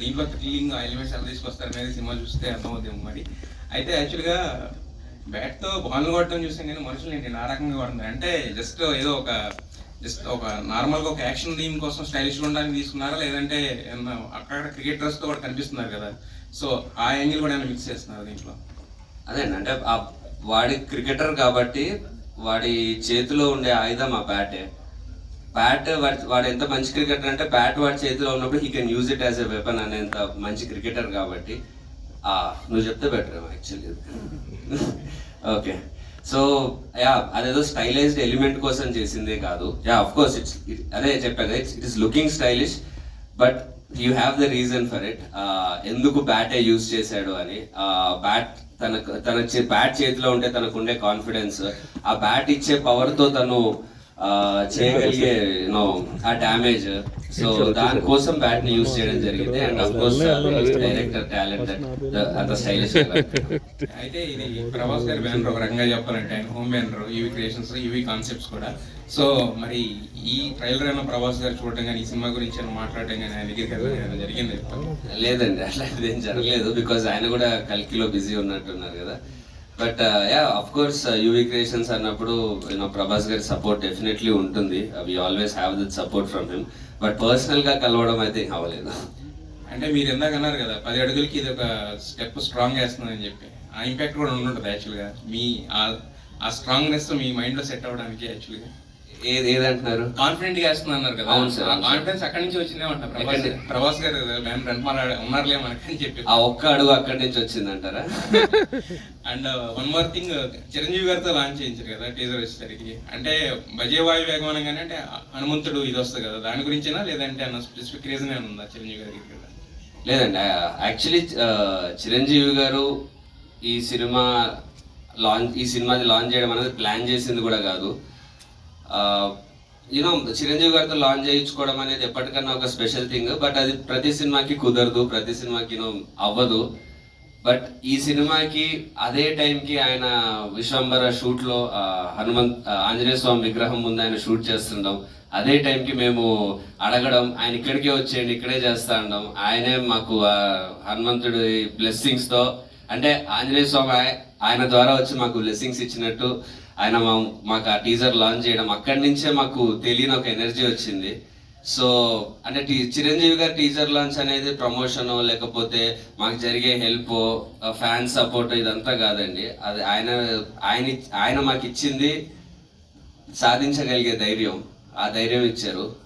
దీంట్లో thrilling elements ఎలా తీసుకొస్తారు అనేది సినిమా చూస్తే అర్థమవుతుంది మరి. అయితే యాక్చువల్గా బ్యాట్తో బాల్ కొట్టడం చూసాం కానీ మనుషులు ఏంటి? ఆ రకంగా కొడుతున్నారు. అంటే జస్ట్ ఏదో ఒక జస్ట్ ఒక నార్మల్గా ఒక యాక్షన్ థీమ్ కోసం స్టైలిష్ ఉండడానికి తీసుకున్నారా? లేదంటే అక్కడ క్రికెట్ డ్రెస్తో కూడా కనిపిస్తున్నారు కదా. సో ఆ యాంగిల్ కూడా ఏమైనా మిక్స్ చేస్తున్నారు దీంట్లో? అదే అంటే వాడి క్రికెటర్ కాబట్టి వాడి చేతిలో ఉండే ఆయుధం ఆ బ్యాటే బ్యాట్ వాడి వాడు ఎంత మంచి క్రికెటర్ అంటే బ్యాట్ వాడి చేతిలో ఉన్నప్పుడు he can use it as a weapon అనేంత మంచి క్రికెటర్ కాబట్టి. నువ్వు చెప్తే better actually okay so yeah అదేదో స్టైలైజ్డ్ ఎలిమెంట్ కోసం చేసిందే కాదు. యా అఫ్ కోర్స్ ఇట్స్ అదే చెప్పా కదా it's it is looking stylish but you have the reason for it ఎందుకు బ్యాటే యూజ్ చేశాడు అని. బ్యాట్ తనకు తన బ్యాట్ చేతిలో ఉంటే తనకు ఉండే కాన్ఫిడెన్స్ ఆ బ్యాట్ ఇచ్చే పవర్తో తను చేయగలిగే యూనో ఆ డ్యామేజ్ సో దానికోసం బ్యాట్ని యూజ్ చేయడం జరిగింది. And of course director talent అంత స్టైలిష్ అయితే ఇది ప్రభాస్ గారి బ్యానర్ ఒక రకంగా చెప్పాలంటే ఆయన home banner UV creations UV concepts కూడా. సో మరి ఈ ట్రైలర్ అయినా ప్రభాస్ గారు చూడటం కానీ ఈ సినిమా గురించి ఏమైనా మాట్లాడటం కానీ ఆయన దగ్గరికి వెళ్ళడం జరిగింది లేదండి అట్లా ఏం జరగలేదు. బికాజ్ ఆయన కూడా కల్కిలో బిజీ ఉన్నట్టున్నారు కదా. But yeah of course UV creations అన్నప్పుడు యూనో ప్రభాస్ గారి సపోర్ట్ డెఫినెట్లీ ఉంటుంది. We always have that support from him but పర్సనల్గా కలవడం అయితే అవ్వలేదు. అంటే మీరు ఇందాక అన్నారు కదా పది అడుగులకి ఇది ఒక స్టెప్ స్ట్రాంగ్ వేస్తుందని చెప్పి. ఆ ఇంపాక్ట్ కూడా ఉండుంటుంది యాక్చువల్గా మీ ఆ- స్ట్రాంగ్నెస్ మీ మైండ్లో సెట్ అవ్వడానికి యాక్చువల్గా ఏది ఏదంటున్నారు? కాన్ఫిడెంట్గా వేస్తుంది అన్నారు కదా. అవును సార్. కాన్ఫిడెన్స్ అక్కడి నుంచి వచ్చిందే అంట ప్రభాస్ ప్రభాస్ గారు మేము రెంట్మాల ఉన్నారులే మనకని చెప్పి. ఆ ఒక్క అడుగు అక్కడి నుంచి వచ్చిందంటారా? And one more thing Chiranjeevi గారితో లాంచ్ చేయించారు కదా టీజర్ వచ్చేసరికి. అంటే బజేవాయు వేగమనం కానీ అంటే హనుమంతుడు ఇది వస్తుంది కదా దాని గురించేనా? లేదంటే అన్న స్పెసిఫిక్ రీజన్ ఏమైనా ఉందా చిరంజీవి గారికి కదా లేదండి యాక్చువల్లీ చిరంజీవి గారు ఈ సినిమా లాంచ్ ఈ సినిమాది లాంచ్ చేయడం అనేది ప్లాన్ చేసింది కూడా కాదు. యూనో చిరంజీవి గారితో లాంచ్ చేయించుకోవడం అనేది ఎప్పటికన్నా ఒక స్పెషల్ థింగ్ బట్ అది ప్రతి సినిమాకి కుదరదు ప్రతి సినిమాకి యూనో అవ్వదు. బట్ ఈ సినిమాకి అదే టైంకి ఆయన విశ్వంబర షూట్లో హనుమంత్ ఆంజనేయ స్వామి విగ్రహం ముందు ఆయన షూట్ చేస్తుండడం. అదే టైంకి మేము అడగడం ఆయన ఇక్కడికే వచ్చేయండి ఇక్కడే చేస్తా ఉండడం ఆయనే మాకు హనుమంతుడి బ్లెస్సింగ్స్తో అంటే ఆంజనేయ స్వామి ఆయన ద్వారా వచ్చి మాకు బ్లెస్సింగ్స్ ఇచ్చినట్టు ఆయన మాకు ఆ టీజర్ లాంచ్ చేయడం. అక్కడి నుంచే మాకు తెలియని ఒక ఎనర్జీ వచ్చింది. సో అంటే టీ- చిరంజీవి గారి టీజర్ లాంచ్ అనేది ప్రమోషన్ లేకపోతే మాకు జరిగే హెల్ప్ ఫ్యాన్ సపోర్ట్ ఇదంతా కాదండి. అది ఆయన ఆయన ఆయన మాకు ఇచ్చింది సాధించగలిగే ధైర్యం. ఆ ధైర్యం ఇచ్చారు.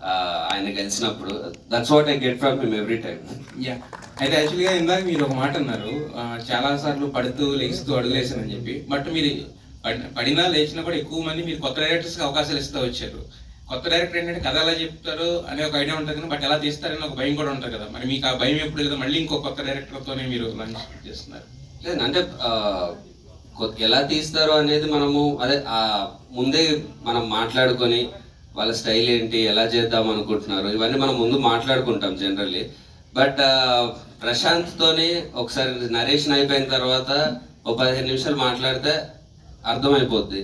ఆయన కలిసినప్పుడు that's what I get from him every time yeah అయితే యాక్చువల్గా ఇందాక మీరు ఒక మాట అన్నారు. చాలా సార్లు పడుతూ లెగిస్తూ అడుగులేసానని చెప్పి. బట్ మీరు పడి- పడినా లేచినా కూడా ఎక్కువ మంది మీరు కొత్త డైరెక్టర్స్కి అవకాశాలు ఇస్తూ వచ్చారు. కొత్త డైరెక్టర్ ఏంటంటే కథ ఎలా చెప్తారు అనే ఒక ఐడియా ఉంటుంది కానీ బట్ ఎలా తీస్తారని ఒక భయం కూడా ఉంటుంది కదా. మరి మీకు ఆ భయం ఎప్పుడు లేదా? మళ్ళీ ఇంకో కొత్త డైరెక్టర్తోనే మీరు లంచ్ చేస్తున్నారు. లేదు అంటే ఎలా తీస్తారు అనేది మనము అదే ఆ ముందే మనం మాట్లాడుకొని వాళ్ళ స్టైల్ ఏంటి ఎలా చేద్దాం అనుకుంటున్నారు ఇవన్నీ మనం ముందు మాట్లాడుకుంటాం జనరల్లీ. బట్ ప్రశాంత్తోని ఒకసారి నరేషన్ అయిపోయిన తర్వాత ఒక పదిహేను నిమిషాలు మాట్లాడితే అర్థమైపోద్ది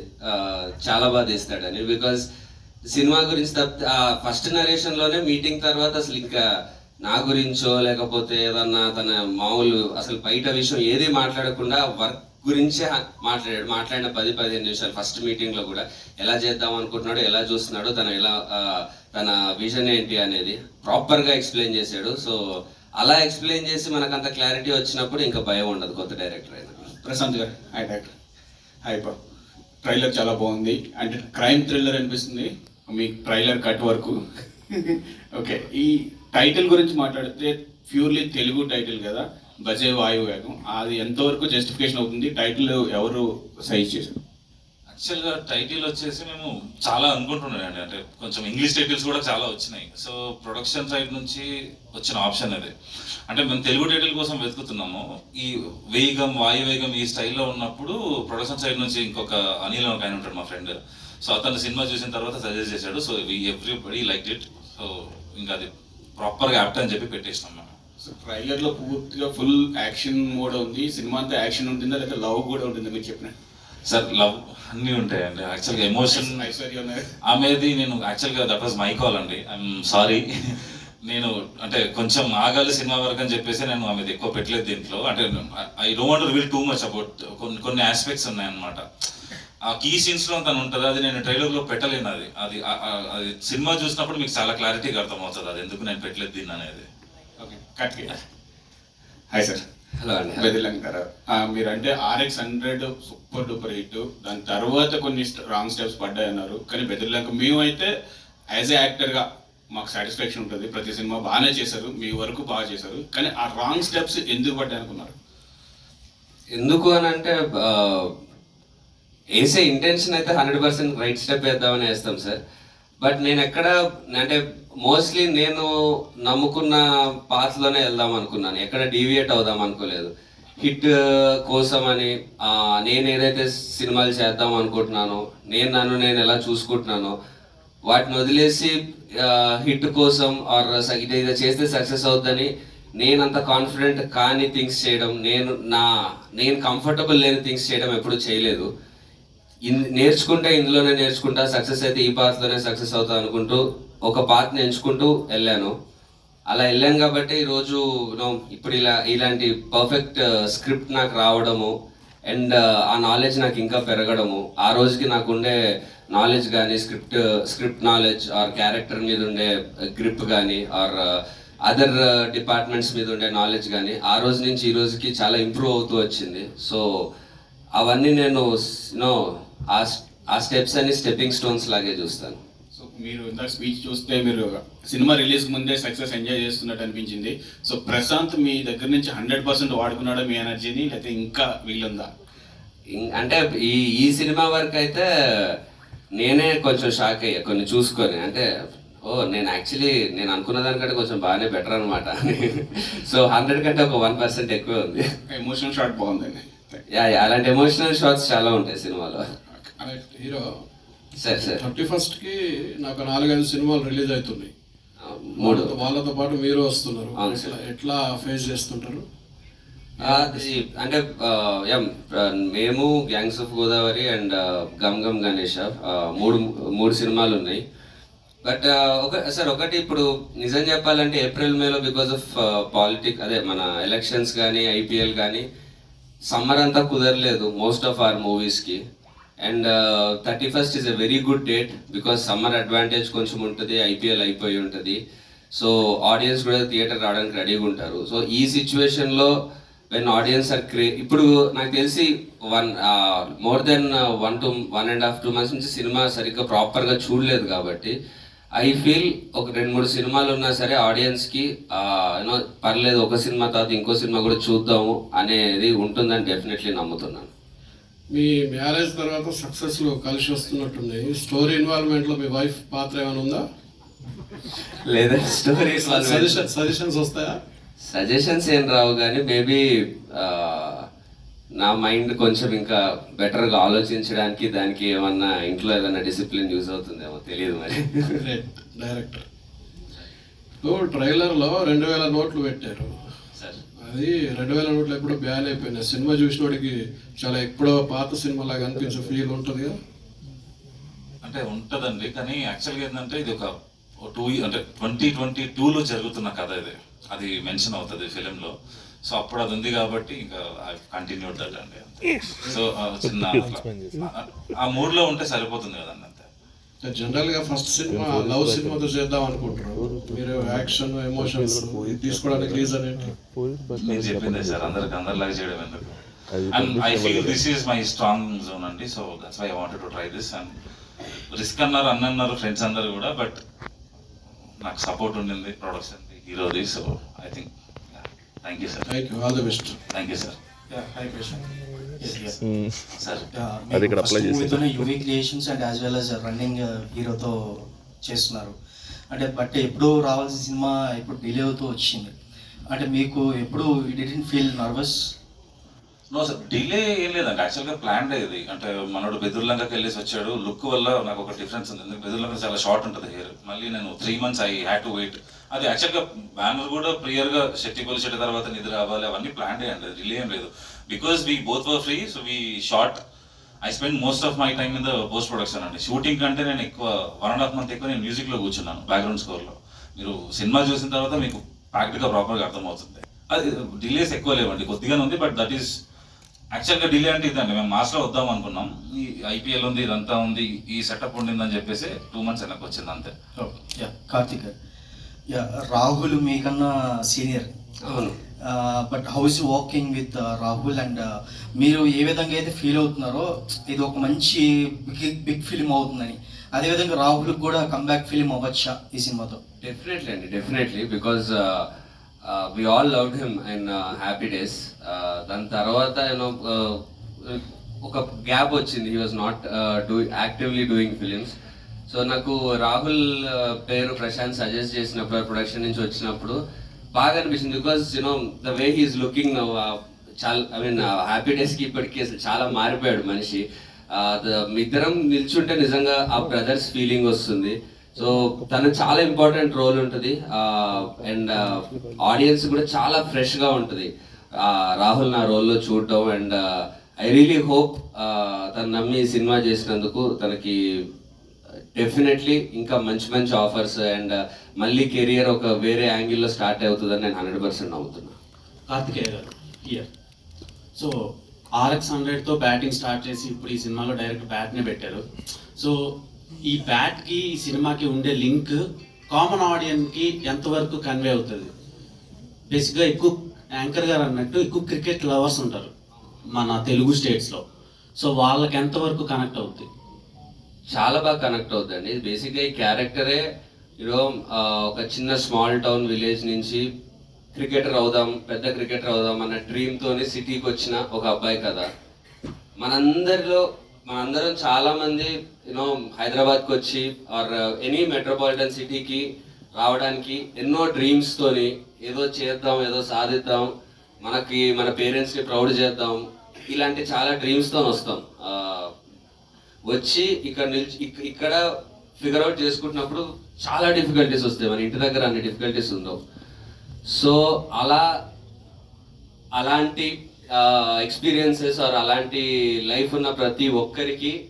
చాలా బాగా తీస్తాడని. బికాజ్ సినిమా గురించి తప్ప ఫస్ట్ నరేషన్లోనే మీటింగ్ తర్వాత అసలు ఇంకా నా గురించో లేకపోతే ఏదన్నా తన మామూలు అసలు బయట విషయం ఏది మాట్లాడకుండా వర్క్ గురించే మాట్లాడాడు మాట్లాడిన పది పదిహేను నిమిషాలు ఫస్ట్ మీటింగ్లో కూడా. ఎలా చేద్దాం అనుకుంటున్నాడు ఎలా చూస్తున్నాడు తన ఎలా తన విజన్ ఏంటి అనేది ప్రాపర్గా ఎక్స్ప్లెయిన్ చేశాడు. సో అలా ఎక్స్ప్లెయిన్ చేసి మనకు అంత క్లారిటీ వచ్చినప్పుడు ఇంకా భయం ఉండదు కొత్త డైరెక్టర్ అయినా. ప్రశాంత్ గారు hi doctor hi bro trailer చాలా బాగుంది. అంటే క్రైమ్ థ్రిల్లర్ అనిపిస్తుంది. మీ ట్రైలర్ కట్ వరకు. ఓకే ఈ టైటిల్ గురించి మాట్లాడితే ప్యూర్లీ తెలుగు టైటిల్ కదా బజే వాయు వేగం. అది ఎంతవరకు జస్టిఫికేషన్ అవుతుంది? టైటిల్ ఎవరు సైజ్ చేశారు? యాక్చువల్గా టైటిల్ వచ్చేసి మేము చాలా అనుకుంటున్నానండి అంటే కొంచెం ఇంగ్లీష్ టైటిల్స్ కూడా చాలా వచ్చినాయి. సో ప్రొడక్షన్ సైడ్ నుంచి వచ్చిన ఆప్షన్ అది. అంటే మేము తెలుగు టైటిల్ కోసం వెతుకుతున్నాము. ఈ వేగం వాయువేగం ఈ స్టైల్లో ఉన్నప్పుడు ప్రొడక్షన్ సైడ్ నుంచి ఇంకొక అనిల్ ఒక ఆయన ఉంటాడు మా ఫ్రెండ్ సో అతను సినిమా చూసిన తర్వాత సజెస్ట్ చేశాడు. So everybody like it so ఇంకా అది ప్రాపర్గా యాప్ట్ అని చెప్పి పెట్టేసినాం మేము సో ట్రైలర్లో పూర్తిగా ఫుల్ యాక్షన్ మోడ్ ఉంది. సినిమా అంతా యాక్షన్ ఉంటుందా? లేదా లవ్ కూడా ఉంటుందా? మీరు చెప్పిన సార్ లవ్ అన్నీ ఉంటాయండి. యాక్చువల్గా ఎమోషన్ ఆమెది నేను యాక్చువల్గా దట్ వాజ్ మై కాల్ అండి. ఐఎమ్ సారీ నేను అంటే కొంచెం ఆగాలి సినిమా వరకు అని చెప్పేసి నేను ఆమె ఎక్కువ పెట్టలేదు దీంట్లో. అంటే I don't reveal too much about కొన్ని కొన్ని ఆస్పెక్ట్స్ ఉన్నాయన్నమాట. ఆ కీ సీన్స్లో తను ఉంటుంది అది నేను ట్రైలర్లో పెట్టలేను అది. అది ఆ- ఆ- అది సినిమా చూసినప్పుడు మీకు చాలా క్లారిటీగా అర్థమవుతుంది అది ఎందుకు నేను పెట్టలేదు దీన్ని అనేది. Okay cut hi sir hello అండి బెదిలంగారు మీరంటే RX hundred super duper hit దాని తర్వాత కొన్ని రాంగ్ స్టెప్స్ పడ్డాయి అన్నారు కానీ బెదిలంక మేమైతే యాజ్ ఏ యాక్టర్గా మాకు సాటిస్ఫాక్షన్ ఉంటుంది. ప్రతి సినిమా బాగానే చేశారు మీ వరకు బాగా చేశారు. కానీ ఆ రాంగ్ స్టెప్స్ ఎందుకు పడ్డాయి అనుకున్నారు ఎందుకు అని అంటే ఆ, వేసే ఇంటెన్షన్ అయితే హండ్రెడ్ పర్సెంట్ రైట్ స్టెప్ వేద్దామని వేస్తాం సార్. బట్ నేను ఎక్కడ అంటే మోస్ట్లీ నేను నమ్ముకున్న పాత్లోనే వెళ్దాం అనుకున్నాను. ఎక్కడ డీవియేట్ అవుదాం అనుకోలేదు. హిట్ కోసం అని నేను ఏదైతే సినిమాలు చేద్దాం అనుకుంటున్నానో నేను నన్ను నేను ఎలా చూసుకుంటున్నానో వాటిని వదిలేసి హిట్ కోసం ఆర్ ఇది ఇది చేస్తే సక్సెస్ అవుద్దని నేనంత కాన్ఫిడెంట్ కాని థింగ్స్ చేయడం నేను నా నేను కంఫర్టబుల్ లేని థింగ్స్ చేయడం ఎప్పుడు చేయలేదు. నేర్చుకుంటే ఇందులోనే నేర్చుకుంటా సక్సెస్ అయితే ఈ పాత్లోనే సక్సెస్ అవుతా అనుకుంటూ ఒక పాత్ని ఎంచుకుంటూ వెళ్ళాను. అలా వెళ్ళాను కాబట్టి ఈరోజు నో ఇప్పుడు ఇలా ఇలాంటి పర్ఫెక్ట్ స్క్రిప్ట్ uh, నాకు రావడము అండ్ uh, ఆ నాలెడ్జ్ నాకు ఇంకా పెరగడము ఆ రోజుకి నాకు ఉండే నాలెడ్జ్ కానీ script script knowledge or character మీద ఉండే గ్రిప్ కానీ ఆర్ అదర్ డిపార్ట్మెంట్స్ మీద ఉండే నాలెడ్జ్ కానీ ఆ రోజు నుంచి ఈ రోజుకి చాలా ఇంప్రూవ్ అవుతూ వచ్చింది. సో అవన్నీ నేను నో ఆ ఆ స్టెప్స్ అన్ని స్టెప్పింగ్ స్టోన్స్ లాగే చూస్తాను. సో మీరు ఇందాక స్పీచ్ చూస్తే మీరు సినిమా రిలీజ్ ముందే సక్సెస్ ఎంజాయ్ చేస్తున్నట్టు అనిపించింది. సో ప్రశాంత్ మీ దగ్గర నుంచి హండ్రెడ్ పర్సెంట్ వాడుకున్నాడా మీ ఎనర్జీని లేకపోతే ఇంకా వీలుందా? అంటే ఈ ఈ సినిమా వరకు అయితే నేనే కొంచెం షాక్ అయ్యా కొన్ని చూసుకొని. అంటే ఓ నేను యాక్చువల్లీ నేను అనుకున్న దానికంటే కొంచెం బాగానే బెటర్ అనమాట సో హండ్రెడ్ కంటే ఒక వన్ పర్సెంట్ ఎక్కువ ఉంది. ఎమోషనల్ షాట్ బాగుందండి. యా యా, అలాంటి ఎమోషనల్ షాట్స్ చాలా ఉంటాయి సినిమాలో. హీరో. సరే సరే. థర్టీ ఫస్ట్కి నాకు నాలుగైదు సినిమాలు రిలీజ్ అవుతున్నాయి. మూడు. వాళ్ళతో- పాటు మీరు వస్తున్నారు. ఎట్లా ఫేస్ చేస్తుంటారు? అంటే మేము gangs of Godavari and Gam Gam Ganesh మూడు మూడు సినిమాలు ఉన్నాయి. బట్ ఒక సార్ ఒకటి ఇప్పుడు నిజం చెప్పాలంటే ఏప్రిల్ మేలో బికాస్ ఆఫ్ పాలిటిక్ అదే మన ఎలక్షన్స్ కానీ ఐపీఎల్ కానీ సమ్మర్ అంతా కుదరలేదు మోస్ట్ ఆఫ్ ఆర్ మూవీస్కి. And thirty first is a very good date because summer advantage కొంచెం ఉంటుంది ఐపీఎల్ అయిపోయి ఉంటుంది. సో ఆడియన్స్ కూడా థియేటర్ రావడానికి రెడీగా ఉంటారు. సో ఈ సిచ్యువేషన్లో వెన్ ఆడియన్స్ ఆర్ క్రే ఇప్పుడు నాకు తెలిసి one more than one to one and half two months నుంచి సినిమా సరిగ్గా ప్రాపర్గా చూడలేదు కాబట్టి ఐ ఫీల్ ఒక రెండు మూడు సినిమాలు ఉన్నా సరే ఆడియన్స్కి యూనో పర్లేదు ఒక సినిమా తర్వాత ఇంకో సినిమా కూడా చూద్దాము అనేది ఉంటుందని డెఫినెట్లీ నమ్ముతున్నాను. మీ మ్యారేజ్ తర్వాత సక్సెస్లో కలిసి వస్తున్నట్టున్నాయి స్టోరీ ఇన్వాల్వ్మెంట్లో మీ వైఫ్ పాత్ర ఏమైనా ఉందా? లేదా సజెషన్ సజెషన్స్ వస్తాయా? సజెషన్స్ ఏం రావు కానీ మేబీ నా మైండ్ కొంచెం ఇంకా బెటర్గా ఆలోచించడానికి దానికి ఏమన్నా ఇంట్లో ఏదైనా డిసిప్లిన్ యూజ్ అవుతుందేమో తెలియదు మరి. డైరెక్టర్ ఇప్పుడు ట్రైలర్లో రెండు వేల నోట్లు పెట్టారు. అది రెండు వేల నోట్లు ఎప్పుడో బ్యాన్ అయిపోయినాయి సినిమా చూసినోడికి చాలా ఎప్పుడో పాత సినిమా లాగా అనిపించే ఫీల్ ఉంటుంది కదా అంటే ఉంటదండి కానీ యాక్చువల్గా ఏంటంటే ఇది ఒక టూ అంటే ట్వంటీ ట్వంటీ టూలో జరుగుతున్న కథ ఇది. అది మెన్షన్ అవుతుంది ఫిలింలో. సో అప్పుడు అది ఉంది కాబట్టి ఇంకా కంటిన్యూ దట్ అండి. సో చిన్న ఆ- ఆ మూడ్లో ఉంటే సరిపోతుంది కదండి అంతే. జనరల్గా ఫస్ట్ సినిమా లవ్ సినిమాతో చేద్దాం అనుకుంటారు మీరు యాక్షన్ ఎమోషన్స్ తీసుకోవడానికి రీజన్ ఏంటి? నేను చెప్పిందే సార్ అందరికి అందరిలాగా చేయడం ఎందుకు? And I feel this is my strong zone అండి so that's why I wanted to try this and risk అన్నారు అన్న అన్నారు ఫ్రెండ్స్ అందరు కూడా బట్ నాకు సపోర్ట్ ఉండింది production హీరోది so I think thank you sir thank you all the best thank you sir sir అది ఇక్కడ. మూవీతోనే UV creations and as well as running హీరోతో చేస్తున్నారు. అంటే బట్ ఎప్పుడు రావాల్సిన సినిమా ఇప్పుడు డిలే అవుతూ వచ్చింది. అంటే మీకు ఎప్పుడు didn't feel nervous no sir delay ఏం లేదండి. యాక్చువల్గా ప్లాన్ ఇది. అంటే మనోడు బెదుర్లంకకి వెళ్ళేసి వచ్చాడు. లుక్ వల్ల నాకు ఒక డిఫరెన్స్ ఉంది. ఎందుకంటే బెదుర్లంక చాలా షార్ట్ ఉంటుంది హెయిర్ మళ్ళీ నేను three months I had to wait అది యాక్చువల్గా బ్యానర్ కూడా ప్రియర్గా శెట్టి కొలి చెట్టు తర్వాత నిద్ర అవ్వాలి అవన్నీ ప్లాన్ అండి. డిలే ఏం లేదు. Because we both were free so we shot I spend most of my time in the post production అండి. షూటింగ్ కంటే నేను ఎక్కువ వన్ అండ్ హాఫ్ మంత్ ఎక్కువ నేను మ్యూజిక్లో కూర్చున్నాను బ్యాక్గ్రౌండ్ స్కోర్లో మీరు సినిమా చూసిన తర్వాత మీకు ప్రాక్టికల్ ప్రాపర్గా అర్థమవుతుంది. అది డిలేస్ ఎక్కువ లేవండి కొద్దిగానే ఉంది బట్ దట్ ఈస్ యాక్చువల్గా డిలే అంటే ఇదండి. మేము మాస్లో వద్దాం అనుకున్నాం. ఈ ఐపీఎల్ ఉంది ఇదంతా ఉంది ఈ సెటప్ ఉండిందని చెప్పేసి టూ మంత్స్ వెనక్కి వచ్చింది అంతే. యా కార్తిక్ యా రాహుల్ మీకన్నా senior but how's walking with Rahul and మీరు ఏ విధంగా అయితే ఫీల్ అవుతున్నారో ఇది ఒక మంచి బిగ్ బిగ్ ఫిలిం అవుతుందని. అదేవిధంగా రాహుల్ కూడా కంబ్యాక్ ఫిలిం అవ్వచ్చా ఈ సినిమాతో? డెఫినెట్లీ అండి definitely because we all loved him and happy days దాని తర్వాత యూనో ఒక గ్యాప్ వచ్చింది. He was not do actively doing films so నాకు రాహుల్ uh, పేరు ప్రశాంత్ సజెస్ట్ చేసినప్పుడు ప్రొడక్షన్ నుంచి వచ్చినప్పుడు బాగా అనిపించింది because you know the way he's looking చాలా ఐ మీన్ హ్యాపీ డేస్కి ఇప్పటికీ అసలు చాలా మారిపోయాడు మనిషి. Uh, ఇద్దరం నిల్చుంటే నిజంగా ఆ బ్రదర్స్ ఫీలింగ్ వస్తుంది. సో తను చాలా ఇంపార్టెంట్ రోల్ ఉంటుంది. అండ్ ఆడియన్స్ కూడా చాలా ఫ్రెష్గా ఉంటుంది. Uh, రాహుల్ నా రోల్లో చూడటం అండ్ ఐ రియలీ హోప్ తను నమ్మి సినిమా చేసినందుకు తనకి డెఫినెట్లీ ఇంకా మంచి మంచి ఆఫర్స్ అండ్ uh, మళ్ళీ కెరియర్ ఒక వేరే యాంగిల్లో స్టార్ట్ అవుతుందని నేను హండ్రెడ్ పర్సెంట్ నమ్ముతున్నా. కార్తికేయ గారు ఇయర్ సో ఆర్ఎక్స్ హండ్రెడ్తో బ్యాటింగ్ స్టార్ట్ చేసి ఇప్పుడు ఈ సినిమాలో డైరెక్ట్ బ్యాట్నే పెట్టారు. సో ఈ బ్యాట్కి ఈ సినిమాకి ఉండే లింక్ కామన్ ఆడియన్కి ఎంతవరకు కన్వే అవుతుంది? బేసిక్గా ఎక్కువ యాంకర్ గారు అన్నట్టు ఎక్కువ క్రికెట్ లవర్స్ ఉంటారు మన తెలుగు స్టేట్స్లో సో వాళ్ళకి ఎంతవరకు కనెక్ట్ అవుతుంది చాలా బాగా కనెక్ట్ అవుతుందండి. ఇది బేసిక్గా ఈ క్యారెక్టరే యూనో ఒక చిన్న స్మాల్ టౌన్ విలేజ్ నుంచి క్రికెటర్ అవుదాం పెద్ద క్రికెటర్ అవుదాం అన్న డ్రీమ్తోనే సిటీకి వచ్చిన ఒక అబ్బాయి కదా. మనందరిలో మనందరం చాలామంది యూనో హైదరాబాద్కి వచ్చి ఆర్ ఎనీ మెట్రోపాలిటన్ సిటీకి రావడానికి ఎన్నో డ్రీమ్స్తోని ఏదో చేద్దాం ఏదో సాధిద్దాం మనకి మన పేరెంట్స్ని ప్రౌడ్ చేద్దాం ఇలాంటి చాలా డ్రీమ్స్తో వస్తాం. వచ్చి ఇక్కడ నిల్చి ఇక్- ఇక్కడ ఫిగర్ అవుట్ చేసుకుంటున్నప్పుడు చాలా డిఫికల్టీస్ వస్తాయి. మన ఇంటి దగ్గర అన్ని డిఫికల్టీస్ ఉందో సో అలా అలాంటి ఎక్స్పీరియన్సెస్ ఆర్ అలాంటి లైఫ్ ఉన్న ప్రతి ఒక్కరికి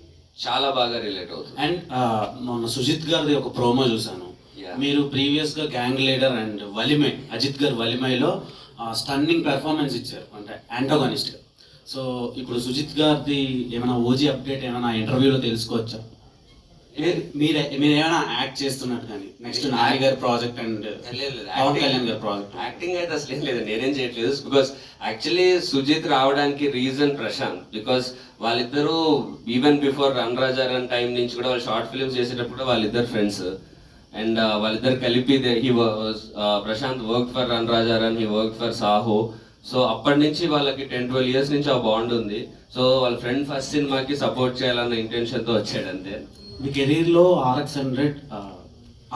చాలా బాగా రిలేట్ అవుతుంది. అండ్ మొన్న సుజిత్ గారిది ఒక ప్రోమో చూసాను Yeah. మీరు ప్రీవియస్గా gang leader and Valimai Ajith గారు వలిమైలో స్టన్నింగ్ పెర్ఫార్మెన్స్ ఇచ్చారు. అంటే యాంటోగనిస్ట్గా. సో ఇప్పుడు సుజిత్ గారిది ఏమైనా ఓజీ అప్డేట్ ఏమైనా ఇంటర్వ్యూలో తెలుసుకోవచ్చా? మీరు- మీరే ఏమైనా యాక్ట్ చేస్తున్నట్టు కానీ? నెక్స్ట్ నాని గారి ప్రాజెక్ట్ అండ్ పవన్ కళ్యాణ్ గారి ప్రాజెక్ట్. యాక్టింగ్ అయితే అసలు ఏం లేదు నేనేం చేయట్లేదు. బికాస్ యాక్చువల్లీ సుజిత్ రావడానికి రీజన్ ప్రశాంత్. బికాస్ వాళ్ళిద్దరూ even before run Raja run time నుంచి కూడా వాళ్ళు షార్ట్ ఫిల్మ్స్ చేసేటప్పుడు వాళ్ళిద్దరు ఫ్రెండ్స్ అండ్ వాళ్ళిద్దరు కలిపి he Prashanth work for run Raja run he work for Saaho. So అప్పటి నుంచి వాళ్ళకి టెన్ ట్వెల్వ్ ఇయర్స్ నుంచి ఆ బాండ్ ఉంది. సో వాళ్ళ ఫ్రెండ్ ఫస్ట్ సినిమాకి సపోర్ట్ చేయాలన్న ఇంటెన్షన్తో వచ్చాడు అంతే. మీ కెరీర్లో ఆర్ఎక్స్ హండ్రెడ్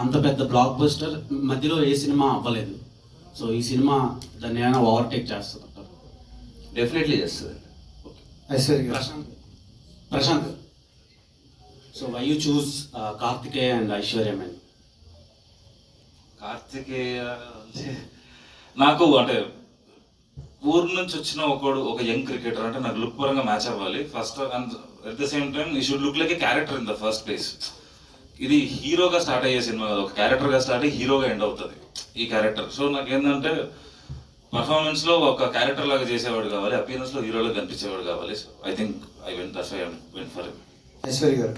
అంత పెద్ద బ్లాక్ బస్టర్ మధ్యలో ఏ సినిమా అవ్వలేదు. సో ఈ సినిమా దాన్ని ఏమైనా ఓవర్టేక్ చేస్తుంది డెఫినెట్లీ చేస్తుంది. Aishwarya Prashanth. Prashanth so why you choose Karthikeya and Aishwarya men Karthikeya అంటే నాకు అంటే ఊరు నుంచి వచ్చిన ఒకడు ఒక యంగ్ క్రికెటర్ అంటే నాకు లుక్ పరంగా మ్యాచ్ అవ్వాలి. First and at the same time he should look like a character in the first place ఇది హీరోగా స్టార్ట్ అయ్యే సినిమా కాదు. ఒక క్యారెక్టర్గా స్టార్ట్ అయ్యి హీరోగా ఎండ్ అవుతుంది ఈ క్యారెక్టర్ సో నాకు ఏంటంటే పర్ఫార్మెన్స్లో ఒక క్యారెక్టర్ లాగా చేసేవాడు కావాలి అపియరెన్స్లో హీరోలో కనిపించేవాడు కావాలి. So I think I went that's I went for Aishwarya గారు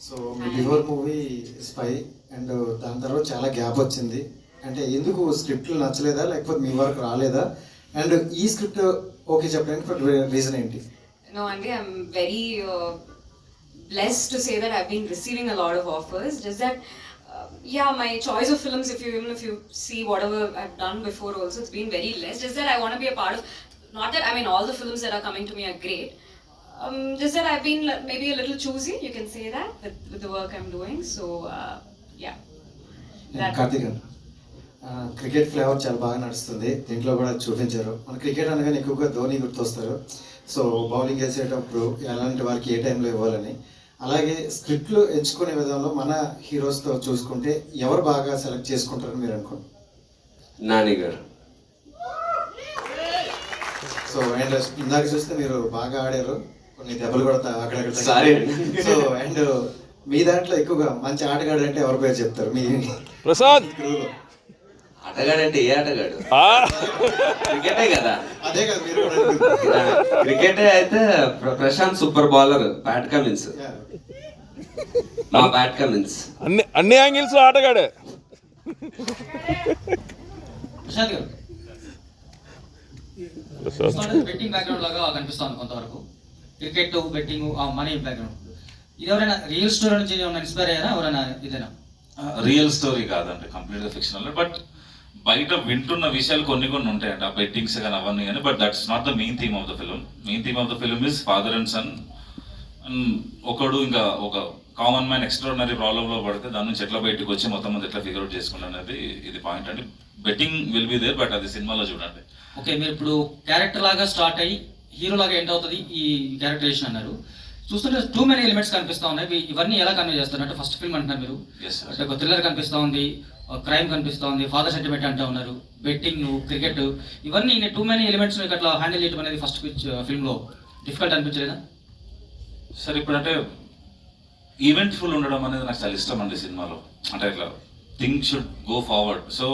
సో మీ బిఫోర్ మూవీ స్పై అండ్ దాని తర్వాత చాలా గ్యాప్ వచ్చింది. అంటే ఎందుకు స్క్రిప్ట్లు నచ్చలేదా లేకపోతే మీ వరకు రాలేదా అండ్ ఈ స్క్రిప్ట్ ఓకే చెప్పడానికి రీజన్ ఏంటి No, Andy, I'm very uh, blessed to say that I've been receiving a lot of offers. Just that, uh, yeah, my choice of films, if you even if you see whatever I've done before, also it's been very less. Just that I want to be a part of. Not that I mean all the films that are coming to me are great. Um, just that I've been li- maybe a little choosy. You can say that with, with the work I'm doing. So uh, yeah. That- Karthik గారు Cricket flavour చాలా బాగా నడుస్తుంది. దీంట్లో కూడా చూపించారు. మన cricket అనగానే ఎక్కువగా ధోని గుర్తొస్తారు. సో బౌలింగ్ వేసేటప్పుడు ఎలాంటి వారికి ఏ టైంలో ఇవ్వాలని. అలాగే స్క్రిప్ట్లు ఎంచుకునే విధంలో మన హీరోస్తో చూసుకుంటే ఎవరు బాగా సెలెక్ట్ చేసుకుంటారని మీరు అనుకోండి నాని గారు. సో అండ్ ఇందాక చూస్తే మీరు బాగా ఆడారు. కొన్ని దెబ్బలు కూడా అక్కడక్కడ Sorry. తగిలాయి. సో అండ్ మీ దాంట్లో ఎక్కువగా మంచి ఆటగాడు అంటే ఎవరి పేరు చెప్తారు? మీ ప్రసాద్! క్రూలో ఆటగాడంటే ఏ ఆటగాడు? క్రికెటే కదా. అదే కదా మీరు. క్రికెటే అయితే ప్ర- Prashanth super bowler Pat Cummins. మా బ్యాట్ కమిన్స్. అన్ని అన్ని యాంగిల్స్లో ఆటగాడే. ప్రశాంత్ గారు. ప్రసాద్ బెట్టింగ్ బ్యాక్గ్రౌండ్ లాగా కనిపిస్తుంది కొంతవరకు. క్రికెట్ బెట్టింగ్ ఆ మనీ బ్యాక్గ్రౌండ్ ఇది ఎవరైనా రియల్ స్టోరీ నుంచి ఏమైనా ఇన్స్పైర్ అయ్యారా? ఎవరైనా ఇదేనా? రియల్ స్టోరీ కాదండి కంప్లీట్గా ఫిక్షనల్ బట్ బయట వింటున్న విషయాలు కొన్ని కొన్ని ఉంటాయండి ఆ బెట్టింగ్స్ కానీ అవన్నీ కానీ but that's not the main theme of the film main theme of the film is father and son ఒకడు ఇంకా ఒక కామన్ మ్యాన్ ఎక్స్ట్రాడినరీ ప్రాబ్లంలో పడితే దాని నుంచి ఎట్లా బయటకు వచ్చి మొత్తం మంది ఎట్లా ఫిగర్ అవుట్ చేసుకుంటారు అనేది ఇది పాయింట్ అండి. Betting will be there but అది సినిమాలో చూడండి. ఓకే మీరు ఇప్పుడు క్యారెక్టర్ లాగా స్టార్ట్ అయ్యి హీరో లాగా ఎండ్ అవుతుంది ఈ క్యారెక్టరేషన్ అన్నారు. చూస్తుంటే టూ మెనీ ఎలిమెంట్స్ కనిపిస్తా ఉన్నాయి. ఇవి- ఇవన్నీ ఎలా కన్వే చేస్తారు? అంటే ఫస్ట్ ఫిల్మ్ అంటున్నారు మీరు. ఒక థ్రిల్లర్ కనిపిస్తా ఉంది. క్రైమ్ కనిపిస్తోంది. ఫాదర్ సెంటిమెంట్ అంటూ ఉన్నారు. బెట్టింగ్ క్రికెట్ ఇవన్నీ నేను టూ మెనీ ఎలిమెంట్స్ అట్లా హ్యాండిల్ చేయడం అనేది ఫస్ట్ ఫిల్మ్ ఫిల్మ్లో డిఫికల్ట్ అనిపించలేదా? సరే ఇప్పుడు అంటే ఈవెంట్ఫుల్ ఉండడం అనేది నాకు చాలా ఇష్టం అండి సినిమాలో. అంటే ఇట్లా thing should go forward so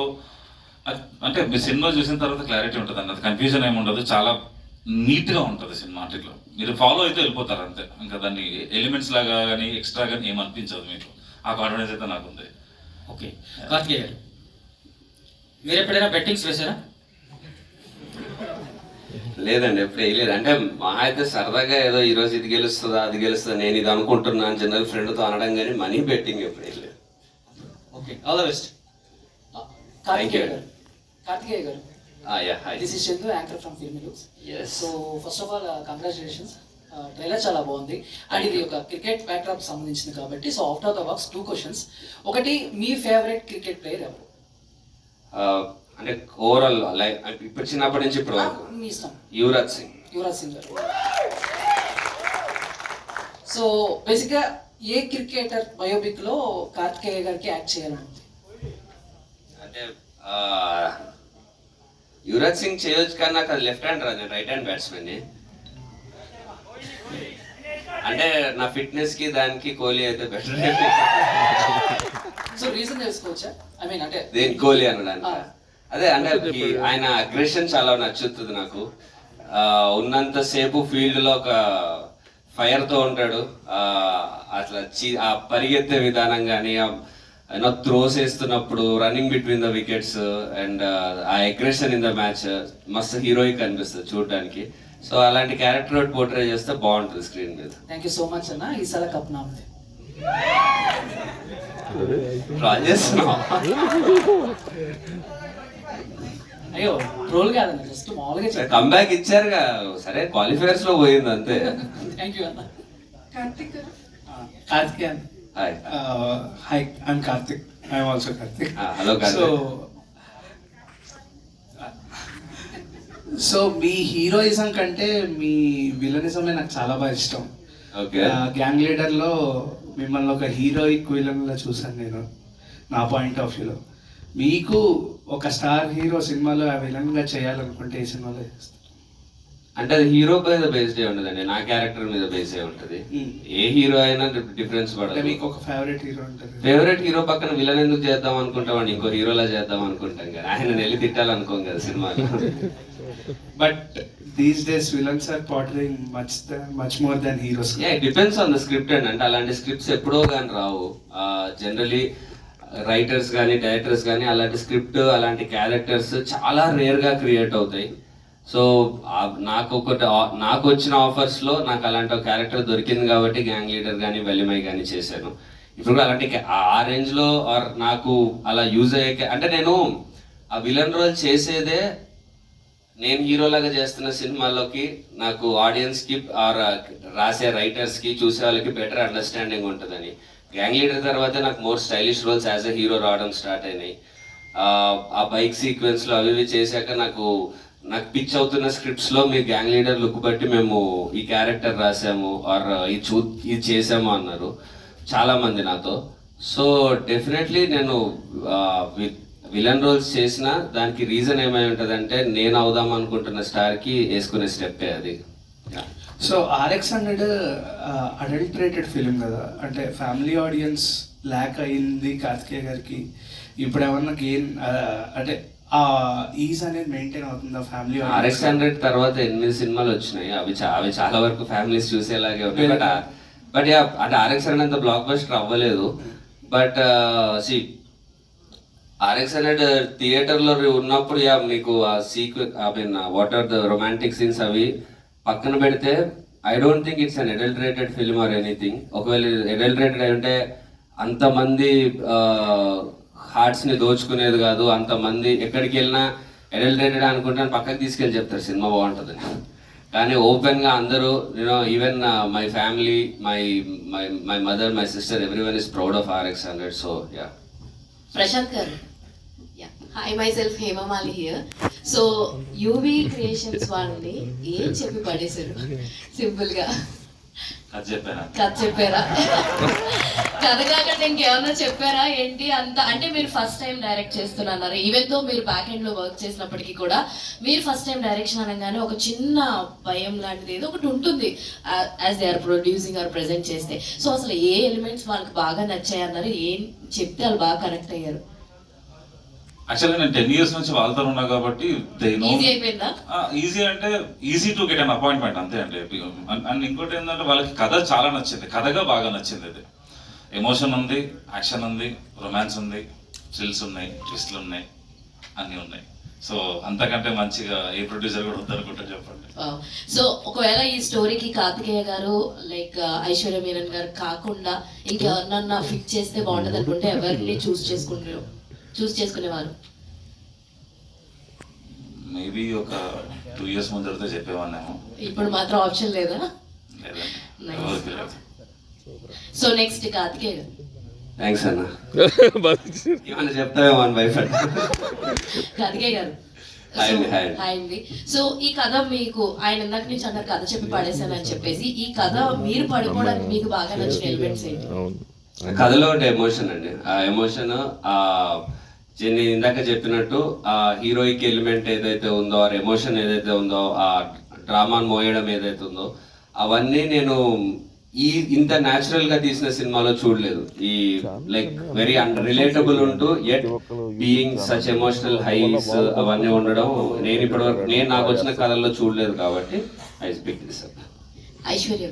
అంటే మీ సినిమా చూసిన తర్వాత క్లారిటీ ఉంటుంది అన్నది. కన్ఫ్యూజన్ ఏమి ఉండదు. చాలా నీట్గా ఉంటుంది సినిమా అంటే ఇట్లా. మీరు ఫాలో అయితే వెళ్ళిపోతారు అంతే. ఇంకా దాన్ని ఎలిమెంట్స్ లాగా కానీ ఎక్స్ట్రా కానీ ఏమనిపించదు మీకు. ఆ కాన్ఫిడెన్స్ అయితే నాకు ఉంది. ఓకే. కార్తికేయ గారు. మీరు ఎప్పుడైనా బెట్టింగ్స్ వేసారా లేదండి ఎప్పుడు వేయలేదు. అంటే మా అయితే సరదాగా ఏదో ఈ రోజు ఇది గెలుస్తుందా అది గెలుస్తుందా నేను ఇది అనుకుంటున్నాను జనరల్ ఫ్రెండ్తో అనడం కానీ మనీ బెట్టింగ్ ఎప్పుడు వేయలేదు. Okay. All the best. Thank you. Karthikeya గారు. Yeah this is Chandu anchor from film. So first of all congratulations trailer చాలా బాగుంది. అండ్ ఇది ఒక క్రికెట్ బ్యాక్డ్రాప్ సంబంధించింది కాబట్టి so out of the box two questions ఒకటి మీ ఫేవరెట్ క్రికెట్ ప్లేయర్ ఎవరు? అంటే ఓవరాల్ లైక్ ఇప్పుడు చిన్నప్పటి నుంచి ఇప్పుడు వరకు? మీ ఇష్టం. యువరాజ్ సింగ్. యువరాజ్ సింగ్ గారు. సో బేసిక్గా ఏ క్రికెటర్ బయోపిక్లో కార్తికేయ గారికి యాక్ట్ చేయాలని అంటే యువరాజ్ సింగ్ చేయొచ్చు కానీ నాకు అది లెఫ్ట్ హ్యాండ్ రాదు రైట్ హ్యాండ్ బ్యాట్స్మెన్ అంటే నా ఫిట్నెస్కి దానికి కోహ్లీ అయితే బెటర్ సో రీజన్ తెలుసుకోవచ్చా? ఐ మీన్ అంటే దేని కోహ్లీ అనడానికి. అదే అంటే ఆయన అగ్రెషన్ చాలా నచ్చుతుంది నాకు. ఉన్నంత సేపు ఫీల్డ్లో ఒక ఫైర్తో ఉంటాడు. అట్లా చి ఆ పరిగెత్తే విధానం కానీ యూనో త్రోస్ వేస్తున్నప్పుడు running between the wickets and ఆ అగ్రెషన్ ఇన్ ద మ్యాచ్ మస్తు హీరోయిక్ అనిపిస్తుంది చూడడానికి. సో అలాంటి క్యారెక్టర్ పోర్ట్రే చేస్తే బాగుంటుంది స్క్రీన్ మీద. థ్యాంక్ యూ సో మచ్ అన్న. ఈసారి కప్ నా ఉంది డ్రా చేస్తున్నాం అయ్యో రోల్ కాదన్న జస్ట్ మామూలుగా కంబ్యాక్ ఇచ్చారుగా. సరే క్వాలిఫైర్స్లో పోయింది అంతే. థ్యాంక్ యూ అన్న. Karthik Karthik, hi hi, I'm Karthik. I'm also Karthik. Hello So, so me heroism కంటే మీ విలనిజమే నాకు చాలా బాగా ఇష్టం. గ్యాంగ్ లీడర్లో మిమ్మల్ని ఒక హీరోయిక్ విలన్లో చూసాను నేను నా పాయింట్ ఆఫ్ వ్యూలో. మీకు ఒక స్టార్ హీరో సినిమాలో ఆ విలన్గా చేయాలనుకుంటే ఈ సినిమాలో అంటే అది హీరో మీద బేస్డ్ అయి ఉండదండి నా క్యారెక్టర్ మీద బేస్ అయి ఉంటది. ఏ హీరో అయినా డిఫరెన్స్ పడదు. మీకు ఒక ఫేవరెట్ హీరో ఉంటుంది ఫేవరెట్ హీరో పక్కన విలన్ ఎందుకు చేద్దాం అనుకుంటామండి ఇంకో హీరోలా చేద్దాం అనుకుంటాం కదా. ఆయన వెళ్ళి తిట్టాలనుకోం కదా సినిమాలో. But these days villains are pattering much much more than heroes depends on the script అండి అంటే అలాంటి స్క్రిప్ట్స్ ఎప్పుడో కానీ రావు. జనరలీ రైటర్స్ కానీ డైరెక్టర్స్ కానీ అలాంటి స్క్రిప్ట్ అలాంటి క్యారెక్టర్స్ చాలా రేర్గా క్రియేట్ అవుతాయి. సో నాకు ఒకటి ఆ- నాకు వచ్చిన ఆఫర్స్లో నాకు అలాంటి ఒక క్యారెక్టర్ దొరికింది కాబట్టి గ్యాంగ్ లీడర్ కానీ వెలిమై కానీ చేశాను. ఇప్పుడు కూడా అలాంటి ఆ- రేంజ్లో ఆర్ నాకు అలా యూజ్ అయ్యే అంటే నేను ఆ విలన్ రోల్ చేసేదే నేను హీరోలాగా చేస్తున్న సినిమాల్లోకి నాకు ఆడియన్స్కి ఆర్ రాసే రైటర్స్కి చూసే వాళ్ళకి బెటర్ అండర్స్టాండింగ్ ఉంటుందని. గ్యాంగ్ లీడర్ తర్వాత నాకు more stylish roles as a hero రావడం స్టార్ట్ అయినాయి. ఆ, బైక్ సీక్వెన్స్లో అవి ఇవి చేశాక నాకు నాకు పిచ్ అవుతున్న స్క్రిప్ట్స్లో మీ గ్యాంగ్ లీడర్ లుక్ బట్టి మేము ఈ క్యారెక్టర్ రాసాము ఆర్ ఇది చూ ఇది చేసాము అన్నారు. చాలా మంది నాతో. సో డెఫినెట్లీ నేను విత్ విలన్ రోల్స్ చేసిన దానికి రీజన్ ఏమై ఉంటుందంటే నేను అవుదాం అనుకుంటున్న స్టార్కి వేసుకునే స్టెప్పే అది. So RX hundred adulterated film కదా. అంటే ఫ్యామిలీ ఆడియన్స్ ల్యాక్ అయింది కార్తికేయ గారికి. ఇప్పుడు ఏమన్నా గెయిన్ అంటే ఆ ఈజ్ అనేది మెయింటైన్ అవుతుందా ఫ్యామిలీ ఆర్ఎక్స్ హండ్రెడ్ తర్వాత ఎనిమిది సినిమాలు వచ్చినాయి. అవి అవి చాలా వరకు ఫ్యామిలీస్ చూసేలాగే ఉన్నాయి. బట్ బట్ అంటే ఆర్ఎక్స్ హండ్రెడ్ అంత బ్లాక్ బస్టర్ అవ్వలేదు బట్ సి ఆర్ఎక్స్ హండ్రెడ్ థియేటర్లో ఉన్నప్పుడు యా మీకు ఆ sequence I mean what are the romantic scenes అవి పక్కన పెడితే I don't think it's an adulterated film or anything. ఒకవేళ అడల్టరేటెడ్ అయి ఉంటే అంతమంది హార్ట్స్ని దోచుకునేది కాదు అంతమంది ఎక్కడికి వెళ్ళినా అడల్టరేటెడ్ అనుకుంటాను పక్కకి తీసుకెళ్ళి చెప్తారు సినిమా బాగుంటుంది కానీ ఓపెన్గా అందరూ you know even my family my my my mother my sister everyone is proud of RX hundred so yeah Prashanth garu. Hi myself Hemamali here so UV creations వాళ్ళని ఏం చెప్పి పడేశారు? సింపుల్గా అది చెప్పాను కథ చెప్పారా? కథ కాకుండా ఇంకేమన్నా చెప్పారా? ఏంటి? అంత అంటే మీరు ఫస్ట్ టైం డైరెక్ట్ చేస్తున్నారు ఈవెన్తో మీరు బ్యాక్ ఎండ్లో వర్క్ చేసినప్పటికీ కూడా మీరు ఫస్ట్ టైం డైరెక్షన్ అనగానే ఒక చిన్న భయం లాంటిది ఏదో ఒకటి ఉంటుంది as they are producing or present చేస్తే. సో అసలు ఏ ఎలిమెంట్స్ వాళ్ళకి బాగా నచ్చాయి అన్నారు ఏం చెప్తే వాళ్ళు బాగా కనెక్ట్ అయ్యారు? యాక్చువల్లీ నేను టెన్ ఇయర్స్ నుంచి వాళ్ళతో ఉన్నా కాబట్టి దే నో ఈజీ అంటే easy to get an appointment అంతే అండి. అండ్ ఇంకోటి ఏంటంటే వాళ్ళకి కథ చాలా నచ్చింది. కథగా బాగా నచ్చింది ఇది. ఎమోషన్ ఉంది యాక్షన్ ఉంది రొమాన్స్ ఉంది థ్రిల్స్ ఉన్నాయి ట్విస్ట్లు ఉన్నాయి అన్నీ ఉన్నాయి. సో అంతకంటే మంచిగా ఏ ప్రొడ్యూసర్ కూడా వద్దనుకుంటే చెప్పండి. సో ఒకవేళ ఈ స్టోరీకి కార్తికేయ గారు లైక్ ఐశ్వర్య మీనన్ గారు కాకుండా ఇంకెవరినన్నా ఫిక్స్ చేస్తే బాగుంటది అనుకుంటే ఎవరిని చూస్ చేసుకుంటారు? చూస్ చేసుకునేవారు. మేబీ ఒక టూ ఇయర్స్ ముందరితో చెప్పేవాన్నేమో ఇప్పుడు మాత్రం ఆప్షన్ లేదా? సో నెక్స్ట్ కార్తికేయ గారు. థ్యాంక్స్ అన్న. ఏమన్నా చెప్తావేమో అని భయపడ్డా. కార్తికేయ గారు. అండి, సో ఈ కథ మీకు ఆయన ఇందాక నుంచి అన్నారు కథ చెప్పి పడేశానని చెప్పేసి ఈ కథ మీరు పడుకోవడానికి మీకు బాగా నచ్చిన ఎలిమెంట్స్ ఏంటి? కథలో ఉండే ఎమోషన్ అండి. ఆ ఎమోషన్ ఆ నేను ఇందాక చెప్పినట్టు ఆ హీరోయిక్ ఎలిమెంట్ ఏదైతే ఉందో ఆ ఎమోషన్ ఏదైతే ఉందో ఆ డ్రామాను మోయడం ఏదైతే ఉందో అవన్నీ నేను ఈ ఇంత న్యాచురల్గా తీసిన సినిమాలో చూడలేదు. ఈ లైక్ వెరీ రిలేటబుల్ ఉంటూ at being such emotional highs అవన్నీ ఉండడం నేను ఇప్పటివరకు నేను నాకు వచ్చిన కథల్లో చూడలేదు కాబట్టి I speak this Aishwarya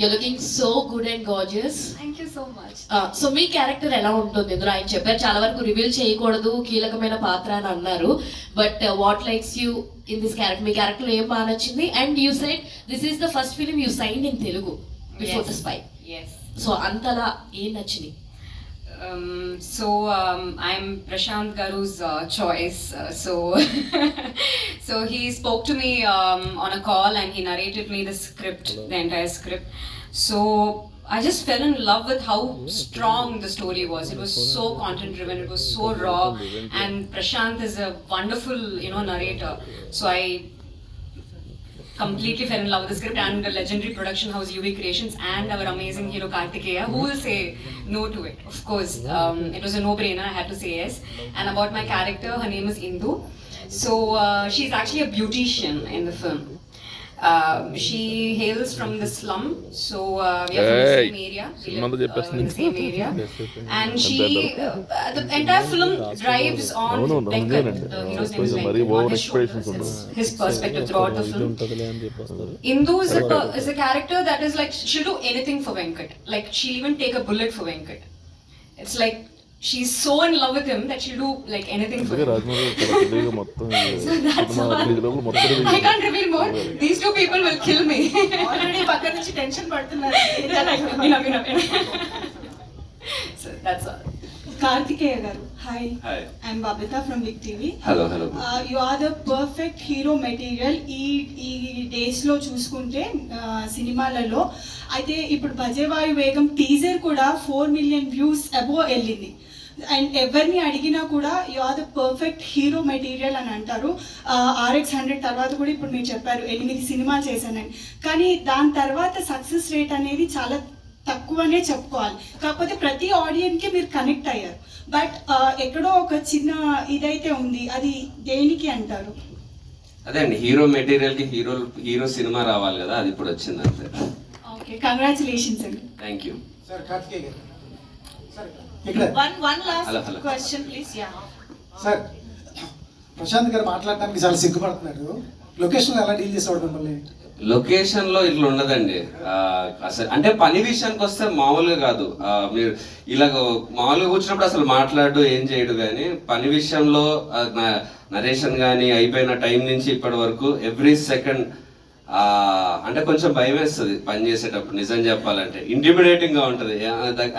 you're looking so good and gorgeous Thank you so much. So me character ఎలా ఉంటుంది? ఇందులో ఆయన చెప్పారు చాలా వరకు రివీల్ చేయకూడదు కీలకమైన పాత్ర అని అన్నారు. But what likes you in this character me character ఏం బాగా నచ్చింది? And you said this is the first film you sign in Telugu before the spy. So అంతలా ఏం నచ్చింది Um, so um, I'm Prashant Garu's uh, choice. Uh, so so he spoke to me um, on a call and he narrated me the script, the entire script. So I just fell in love with how strong the story was. It was so content driven. It was so raw. And Prashant is a wonderful, you know, narrator. So I completely fell in love with the script and the legendary production house UV Creations and our amazing hero Kartikeya. Who will say no to it? Of course, um, it was a no-brainer. I had to say yes. And about my character, her name is Indu. So uh, she's actually a beautician in the film. Um, she hails from the slum, so uh, we are from the same area. Uh, in the same area. And she, uh, the entire film drives on Venkat, the hero's name is Venkat, on his shoulders. It's his perspective throughout the film. Indu is a, is a character that is like, she'll do anything for Venkat. Like, she'll even take a bullet for Venkat. It's like she's so in love with him that she'll do like anything for అందుకే him. Rajamouli గారు చాలా తెలివిగా మొత్తం ఈ So that's cinema all. Release లోపల మొత్తం I release can't reveal more. These two people will kill me. Already పక్క నుంచి టెన్షన్ పడుతున్నారు Vina, Vina, Vina. so that's all. Karthikeya garu. Hi I'm Babitha from big TV hello hello you are the perfect hero material ఈ ఈ డేస్లో చూసుకుంటే uh, సినిమాలలో. అయితే ఇప్పుడు బజేవాయు వేగం టీజర్ కూడా ఫోర్ మిలియన్ వ్యూస్ అబోవ్ వెళ్ళింది. అండ్ ఎవరిని అడిగినా కూడా you are the perfect hero material అని అంటారు. ఆర్ఎక్స్ హండ్రెడ్ తర్వాత కూడా ఇప్పుడు మీరు చెప్పారు ఎనిమిది సినిమాలు చేశానని. కానీ దాని తర్వాత సక్సెస్ రేట్ అనేది చాలా తక్కువనే చెప్పుకోవాలి. కాకపోతే ప్రతి ఆడియన్కి మీరు కనెక్ట్ అయ్యారు. బట్ ఎక్కడో ఒక చిన్న ఇదైతే ఉంది. అది దేనికి అంటారు? అదే అండి హీరో మెటీరియల్కి హీరో హీరో సినిమా రావాలి కదా అది ఇప్పుడు వచ్చింది అంతే. ఓకే కంగ్రాచులేషన్స్ అండి. Thank you. Sir Karthikeya garu sir ఇక్కడ one one last. Question please yeah sir Prashanth garu మాట్లాడడానికి చాలా సిగ్గుపడుతున్నారు. లొకేషన్ ఎలా డీల్ చేసేవాడు మిమ్మల్ని? లొకేషన్లో ఇట్లా ఉండదండి. అసలు అంటే పని విషయానికి వస్తే మామూలుగా కాదు. మీరు ఇలా మామూలుగా కూర్చున్నప్పుడు అసలు మాట్లాడు ఏం చేయడు కానీ పని విషయంలో నరేషన్ కానీ అయిపోయిన టైం నుంచి ఇప్పటి వరకు ఎవ్రీ సెకండ్ అంటే కొంచెం భయం వేస్తుంది పని చేసేటప్పుడు నిజం చెప్పాలంటే. ఇంటిమిడేటింగ్గా ఉంటుంది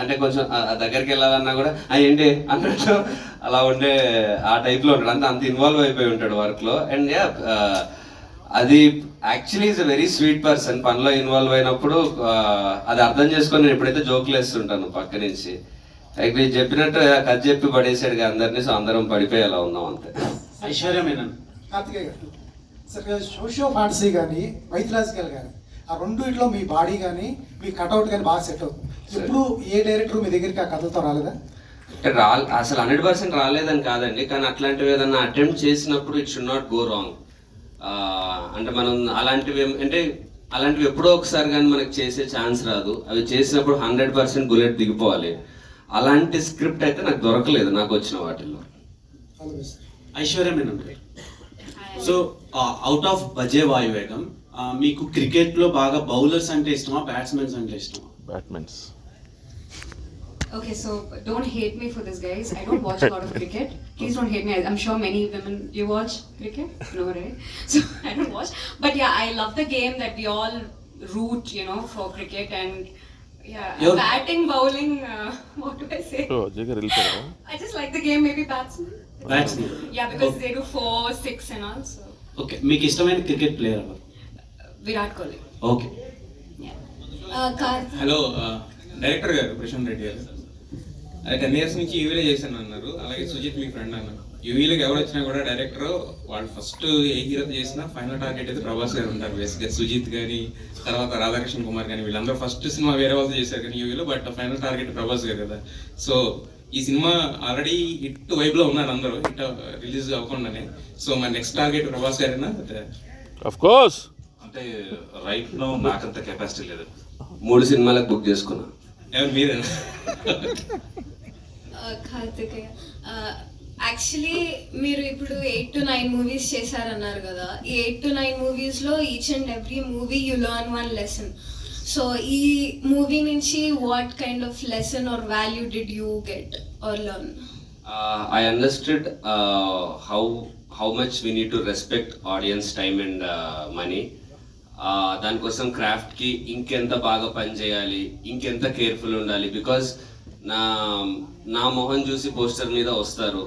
అంటే కొంచెం దగ్గరికి వెళ్ళాలన్నా కూడా ఏంటి? అన్నట్టు అలా ఉండే ఆ టైప్లో ఉంటాడు. అంత అంత ఇన్వాల్వ్ అయిపోయి ఉంటాడు వర్క్లో. అండ్ యా అది actually is a very sweet person పనిలో ఇన్వాల్వ్ అయినప్పుడు అది అర్థం చేసుకొని నేను ఎప్పుడైతే జోకులు వేస్తుంటాను పక్క నుంచి యాక్చువల్లీ చెప్పినట్టు కథ చెప్పి పడేసాడు కదా అందరినీ సో అందరం పడిపోయి అలా ఉన్నాం అంతే. Aishwarya Menon Karthikeya garu sir socio fantasy కానీ మైథలాజికల్ కానీ ఆ రెండిట్లో మీ బాడీ కానీ మీ కట్అవుట్ కానీ బాగా సెట్ అవుతుంది. ఎప్పుడు ఏ డైరెక్టర్ మీ దగ్గరికి ఆ కథలతో రాలేదా? అంటే రా అసలు హండ్రెడ్ పర్సెంట్ రాలేదని కాదండి కానీ అట్లాంటివి ఏదన్నా అటెంప్ట్ చేసినప్పుడు it should not go wrong అంటే మనం అలాంటివి అంటే అలాంటివి ఎప్పుడో ఒకసారి కానీ మనకి చేసే ఛాన్స్ రాదు. అవి చేసినప్పుడు హండ్రెడ్ పర్సెంట్ బుల్లెట్ దిగిపోవాలి. అలాంటి స్క్రిప్ట్ అయితే నాకు దొరకలేదు నాకు వచ్చిన వాటిల్లో. ఐశ్వర్య సో అవుట్ ఆఫ్ బజే వాయువేగం మీకు క్రికెట్లో బాగా బౌలర్స్ అంటే ఇష్టమా బ్యాట్స్మెన్స్ అంటే ఇష్టమా? Batmens Okay, so don't hate me for this, guys. I don't watch a lot of cricket. Please don't hate me. I- I'm sure many women you watch cricket. No, right? So I don't watch. But yeah, I love the game that we all root, you know, for cricket and yeah, You're- batting, bowling. Uh, what do I say? ఓ అజయ్ గారు వెళ్ళిపోయారా I just like the game. Maybe batsman. Batsmen Yeah, because they do four, six, and all. So okay మీకు ఇష్టమైన cricket player ఎవరు Virat Kohli. Okay hello director గారు ప్రశాంత్ రెడ్డి గారు అది ten years నుంచి యూవీలో చేశాను అన్నారు. అలాగే సుజిత్ మీ ఫ్రెండ్ అన్నారు యూవీలోకి ఎవరు వచ్చినా కూడా డైరెక్టర్ వాళ్ళు ఫస్ట్ ఏ హీరోతో చేసినా ఫైనల్ టార్గెట్ అయితే ప్రభాస్ గారు ఉంటారు. బేసిక్గా సుజిత్ కానీ తర్వాత రాధాకృష్ణ కుమార్ కానీ వీళ్ళందరూ ఫస్ట్ సినిమా వేరే వాళ్ళతో చేశారు కానీ యూవీలో but final target Prabhas garu కదా. సో ఈ సినిమా ఆల్రెడీ హిట్ వైబ్లో ఉన్నారు అందరూ. హిట్ రిలీజ్ అవ్వకుండానే. సో మన నెక్స్ట్ టార్గెట్ ప్రభాస్ గారేనా? ఆఫ్ కోర్స్ అంటే రైట్ నో నాకంత కెపాసిటీ లేదు. మూడు సినిమాలకు బుక్ చేసుకున్నా. ఎవరు మీరేనా? కార్తికేయ. యాక్చువల్లీ మీరు ఇప్పుడు ఎయిట్ టు నైన్ మూవీస్ చేశారన్నారు కదా. ఈ ఎయిట్ టు నైన్ మూవీస్లో each and every movie you learn one lesson so ఈ మూవీ నుంచి what kind of lesson or value did you get or learn I understood how how much we need to respect audience time and money దానికోసం క్రాఫ్ట్కి ఇంకెంత బాగా పనిచేయాలి ఇంకెంత careful ఉండాలి. Because నా నా మొహం చూసి పోస్టర్ మీద వస్తారు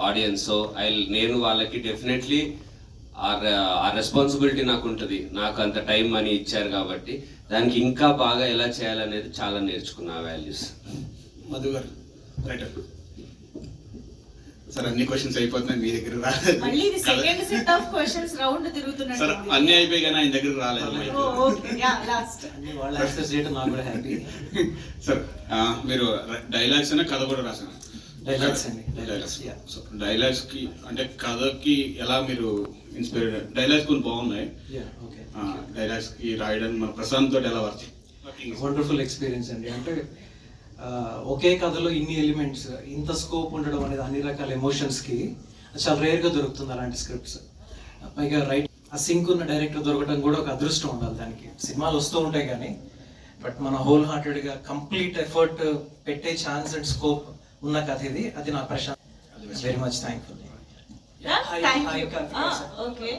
ఆడియన్స్ సో ఐ నేను వాళ్ళకి డెఫినెట్లీ ఆ రెస్పాన్సిబిలిటీ నాకు ఉంటుంది నాకు అంత టైం మనీ ఇచ్చారు కాబట్టి. దానికి ఇంకా బాగా ఎలా చేయాలనేది చాలా నేర్చుకున్నా వాల్యూస్ మధుగర్ రైటర్ సార్ అన్ని క్వశ్చన్స్ అయిపోతున్నాయి మీ దగ్గర మళ్ళీ ఇది second set of questions round sir అన్ని అయిపోయి కానీ ఆయన దగ్గరికి రాలేదు. ఓకే. యా లాస్ట్ వాళ్ళు యాక్సెస్ చేయడం నాకు కూడా హ్యాపీ సార్ మీరు డైలాగ్స్ అనే కథ కూడా రాశాను Dialogues అండి. డైలాగ్స్ సో డైలాగ్స్కి అంటే కథకి ఎలా మీరు ఇన్స్పైర్ డైలాగ్స్ కొన్ని బాగున్నాయి. డైలాగ్స్కి రాయడం మన ప్రశాంత్ తోటి ఎలా వర్క్ వండర్ఫుల్ ఎక్స్పీరియన్స్ అండి. అంటే ఒకే కథలో ఇన్ని ఎలిమెంట్స్ ఇంత స్కోప్ ఉండడం అనేది అన్ని రకాల ఎమోషన్స్కి చాలా రేర్గా దొరుకుతుంది అలాంటి స్క్రిప్ట్స్ పైగా రైట్ ఆ సింక్ ఉన్న డైరెక్టర్ దొరకడం కూడా ఒక అదృష్టం ఉండాలి దానికి. సినిమాలు వస్తూ ఉంటాయి కానీ బట్ మన హోల్ హార్టెడ్గా కంప్లీట్ ఎఫర్ట్ పెట్టే ఛాన్స్ అండ్ స్కోప్ ఉన్న కథ ఇది. అది నా Prashanth. Very much thankful thank you okay